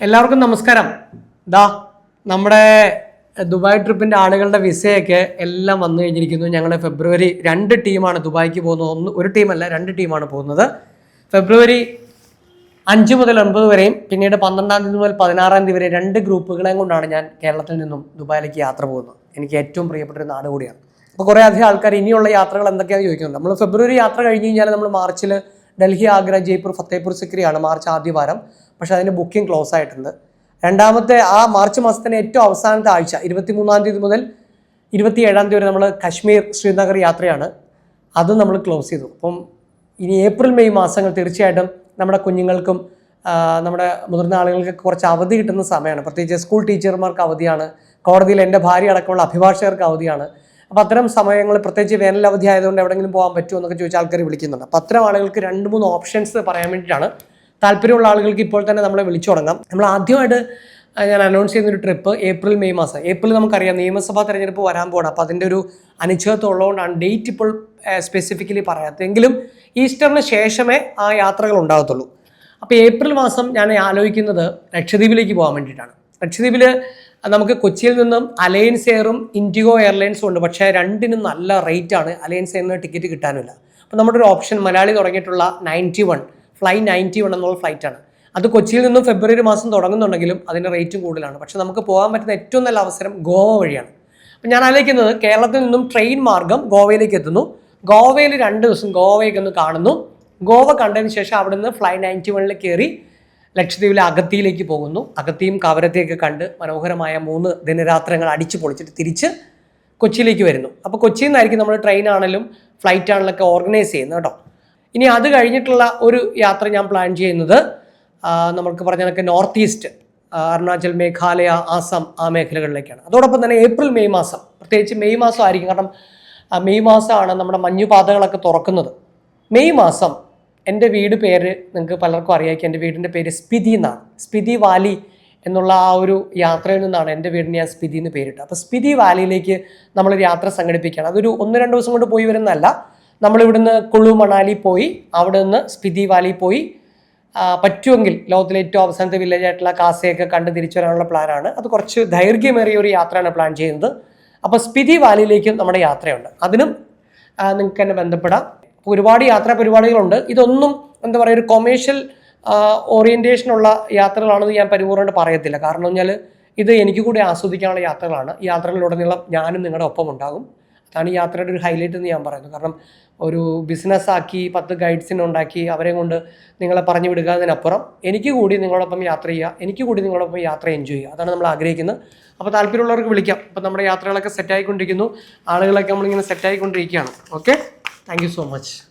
എല്ലാവർക്കും നമസ്കാരം. ദാ നമ്മുടെ ദുബായ് ട്രിപ്പിന്റെ ആളുകളുടെ വിസയൊക്കെ എല്ലാം വന്നു കഴിഞ്ഞിരിക്കുന്നു. ഞങ്ങൾ ഫെബ്രുവരി രണ്ട് ടീമാണ് ദുബായിക്ക് പോകുന്നത്. ഒന്ന് ഒരു ടീമല്ല രണ്ട് ടീമാണ് പോകുന്നത്. ഫെബ്രുവരി അഞ്ച് മുതൽ ഒൻപത് വരെയും പിന്നീട് പന്ത്രണ്ടാം തീയതി മുതൽ പതിനാറാം തീയതി വരെ രണ്ട് ഗ്രൂപ്പുകളെയും കൊണ്ടാണ് ഞാൻ കേരളത്തിൽ നിന്നും ദുബായിലേക്ക് യാത്ര പോകുന്നത്. എനിക്ക് ഏറ്റവും പ്രിയപ്പെട്ട ഒരു നാട് കൂടിയാണ്. അപ്പോൾ കുറേ അധികം ആൾക്കാർ ഇനിയുള്ള യാത്രകൾ എന്തൊക്കെയാണെന്ന് ചോദിക്കുന്നുണ്ട്. നമ്മൾ ഫെബ്രുവരി യാത്ര കഴിഞ്ഞ് കഴിഞ്ഞാൽ നമ്മൾ മാർച്ചിൽ ഡൽഹി ആഗ്ര ജയ്പൂർ ഫത്തേപൂർ സിക്രിയാണ് മാർച്ച് ആദ്യ വാരം. പക്ഷേ അതിന്റെ ബുക്കിംഗ് ക്ലോസ് ആയിട്ടുണ്ട്. രണ്ടാമത്തെ ആ മാർച്ച് മാസത്തിന് ഏറ്റവും അവസാനത്തെ ആഴ്ച ഇരുപത്തി മൂന്നാം തീയതി മുതൽ ഇരുപത്തി ഏഴാം തീയതി വരെ നമ്മൾ കശ്മീർ ശ്രീനഗർ യാത്രയാണ്. അതും നമ്മൾ ക്ലോസ് ചെയ്തു. അപ്പം ഇനി ഏപ്രിൽ മെയ് മാസങ്ങൾ തീർച്ചയായിട്ടും നമ്മുടെ കുഞ്ഞുങ്ങൾക്കും നമ്മുടെ മുതിർന്ന ആളുകൾക്ക് കുറച്ച് അവധി കിട്ടുന്ന സമയമാണ്. പ്രത്യേകിച്ച് സ്കൂൾ ടീച്ചർമാർക്ക് അവധിയാണ്. കോടതിയിൽ എന്റെ ഭാര്യ അടക്കമുള്ള അഭിഭാഷകർക്ക് അവധിയാണ്. അപ്പോൾ അത്തരം സമയങ്ങൾ പ്രത്യേകിച്ച് വേനൽ അവധി ആയതുകൊണ്ട് എവിടെയെങ്കിലും പോകാൻ പറ്റുമോ എന്നൊക്കെ ചോദിച്ച ആൾക്കാർ വിളിക്കുന്നുണ്ട്. അപ്പോൾ അത്തരം ആളുകൾക്ക് രണ്ട് മൂന്ന് ഓപ്ഷൻസ് പറയാൻ വേണ്ടിയിട്ടാണ്. താല്പര്യമുള്ള ആളുകൾക്ക് ഇപ്പോൾ തന്നെ നമ്മളെ വിളിച്ചു തുടങ്ങാം. നമ്മൾ ആദ്യമായിട്ട് ഞാൻ അനൗൺസ് ചെയ്യുന്ന ഒരു ട്രിപ്പ് ഏപ്രിൽ മെയ് മാസം. ഏപ്രിൽ നമുക്കറിയാം നിയമസഭാ തെരഞ്ഞെടുപ്പ് വരാൻ പോകണം അപ്പോൾ അതിന്റെ ഒരു അനിശ്ചിതത്വം ഉള്ളതുകൊണ്ടാണ് ഡേറ്റ് ഇപ്പോൾ സ്പെസിഫിക്കലി പറയാത്തത്. എങ്കിലും ഈസ്റ്ററിന് ശേഷമേ ആ യാത്രകൾ ഉണ്ടാകത്തുള്ളൂ. അപ്പോൾ ഏപ്രിൽ മാസം ഞാൻ ആലോചിക്കുന്നത് ലക്ഷദ്വീപിലേക്ക് പോകാൻ വേണ്ടിയിട്ടാണ്. ലക്ഷദ്വീപിൽ നമുക്ക് കൊച്ചിയിൽ നിന്നും അലയൻസ് എയറും ഇൻഡിഗോ എയർലൈൻസും ഉണ്ട്. പക്ഷേ രണ്ടിനും നല്ല റേറ്റ് ആണ്. അലയൻസ് എയറിന് ടിക്കറ്റ് കിട്ടാനില്ല. അപ്പോൾ നമ്മുടെ ഒരു ഓപ്ഷൻ മലയാളി തുടങ്ങിയിട്ടുള്ള ninety one fly ninety one എന്നുള്ള ആണ്. അത് കൊച്ചിയിൽ നിന്നും ഫെബ്രുവരി മാസം തുടങ്ങുന്നുണ്ടെങ്കിലും അതിന്റെ റേറ്റും കൂടുതലാണ്. പക്ഷേ നമുക്ക് പോകാൻ പറ്റുന്ന ഏറ്റവും നല്ല അവസരം ഗോവ വഴിയാണ്. അപ്പോൾ ഞാൻ ആലോചിക്കുന്നത് കേരളത്തിൽ നിന്നും ട്രെയിൻ മാർഗം ഗോവയിലേക്ക് എത്തുന്നു. ഗോവയിൽ രണ്ട് ദിവസം ഗോവയൊക്കെ ഒന്ന് കാണുന്നു. ഗോവ കണ്ടതിന് ശേഷം അവിടെ നിന്ന് ഫ്ലൈ നയന്റി വണ്ണിൽ കയറി ലക്ഷദ്വീപിലെ അഗത്തിയിലേക്ക് പോകുന്നു. അഗത്തിയും കവരത്തെയൊക്കെ കണ്ട് മനോഹരമായ മൂന്ന് ദിനരാത്രങ്ങൾ അടിച്ചു പൊളിച്ചിട്ട് തിരിച്ച് കൊച്ചിയിലേക്ക് വരുന്നു. അപ്പോൾ കൊച്ചിയിൽ നിന്നായിരിക്കും നമ്മൾ ട്രെയിൻ ആണെങ്കിലും ഫ്ലൈറ്റ് ആണെങ്കിലും ഒക്കെ ഓർഗനൈസ് ചെയ്യുന്നത് കേട്ടോ. ഇനി അത് കഴിഞ്ഞിട്ടുള്ള ഒരു യാത്ര ഞാൻ പ്ലാൻ ചെയ്യുന്നത് നമുക്ക് പറഞ്ഞ കണക്ക് നോർത്ത് ഈസ്റ്റ് അരുണാചൽ മേഘാലയ ആസാം ആ മേഖലകളിലേക്കാണ്. അതോടൊപ്പം തന്നെ ഏപ്രിൽ മെയ് മാസം പ്രത്യേകിച്ച് മെയ് മാസം ആയിരിക്കും. കാരണം മെയ് മാസമാണ് നമ്മുടെ മഞ്ഞുപാതകളൊക്കെ തുറക്കുന്നത്. മെയ് മാസം എന്റെ വീട് പേര് നിങ്ങൾക്ക് പലർക്കും അറിയാമെങ്കിൽ എന്റെ വീടിന്റെ പേര് സ്പിതി എന്നാണ്. സ്പിതി വാലി എന്നുള്ള ആ ഒരു യാത്രയിൽ നിന്നാണ് എന്റെ വീടിന് ഞാൻ സ്പിതി എന്ന് പേരിട്ടത്. അപ്പോൾ സ്പിതി വാലിയിലേക്ക് നമ്മൾ യാത്ര സംഘടിപ്പിക്കുകയാണ്. അതൊരു ഒന്ന് രണ്ട് ദിവസം കൊണ്ട് പോയി വരുന്നതല്ല. നമ്മളിവിടുന്ന് കുളു മണാലി പോയി അവിടെ നിന്ന് സ്പിതി വാലി പോയി. പറ്റുമെങ്കിൽ ലോകത്തിലെ ഏറ്റവും അവസാനത്തെ വില്ലേജായിട്ടുള്ള കാസയൊക്കെ കണ്ട് തിരിച്ചു വരാനുള്ള പ്ലാനാണ് അത് കുറച്ച് ദൈർഘ്യമേറിയ ഒരു യാത്രയാണ് പ്ലാൻ ചെയ്യുന്നത്. അപ്പോൾ സ്പിതി വാലിയിലേക്കും നമ്മുടെ യാത്രയുണ്ട്. അതിനും നിങ്ങൾക്ക് എന്നെ ബന്ധപ്പെടാം. ഒരുപാട് യാത്രാ പരിപാടികളുണ്ട്. ഇതൊന്നും എന്താ പറയുക ഒരു കൊമേഴ്ഷ്യൽ ഓറിയന്റേഷനുള്ള യാത്രകളാണെന്ന് ഞാൻ പരിപൂർണമായിട്ട് പറയത്തില്ല. കാരണം വെച്ചാൽ ഇത് എനിക്ക് കൂടി ആസ്വദിക്കാനുള്ള യാത്രകളാണ്. യാത്രകളിലുടനീളം ഞാനും നിങ്ങളുടെ ഒപ്പം ഉണ്ടാകും. അതാണ് ഈ യാത്രയുടെ ഒരു ഹൈലൈറ്റ് എന്ന് ഞാൻ പറയുന്നത്. കാരണം ഒരു ബിസിനസ് ആക്കി പത്ത് ഗൈഡ്സിനെ ഉണ്ടാക്കി അവരെ കൊണ്ട് നിങ്ങളെ പറഞ്ഞു വിടുക എന്നതിനപ്പുറം എനിക്ക് കൂടി നിങ്ങളോടൊപ്പം യാത്ര ചെയ്യുക എനിക്ക് കൂടി നിങ്ങളോടൊപ്പം യാത്ര എൻജോയ് ചെയ്യുക. അതാണ് നമ്മൾ ആഗ്രഹിക്കുന്നത്. അപ്പോൾ താല്പര്യമുള്ളവർക്ക് വിളിക്കാം. അപ്പോൾ നമ്മുടെ യാത്രകളൊക്കെ സെറ്റായിക്കൊണ്ടിരിക്കുന്നു ആളുകളൊക്കെ നമ്മളിങ്ങനെ സെറ്റായിക്കൊണ്ടിരിക്കുകയാണ് okay Thank you so much.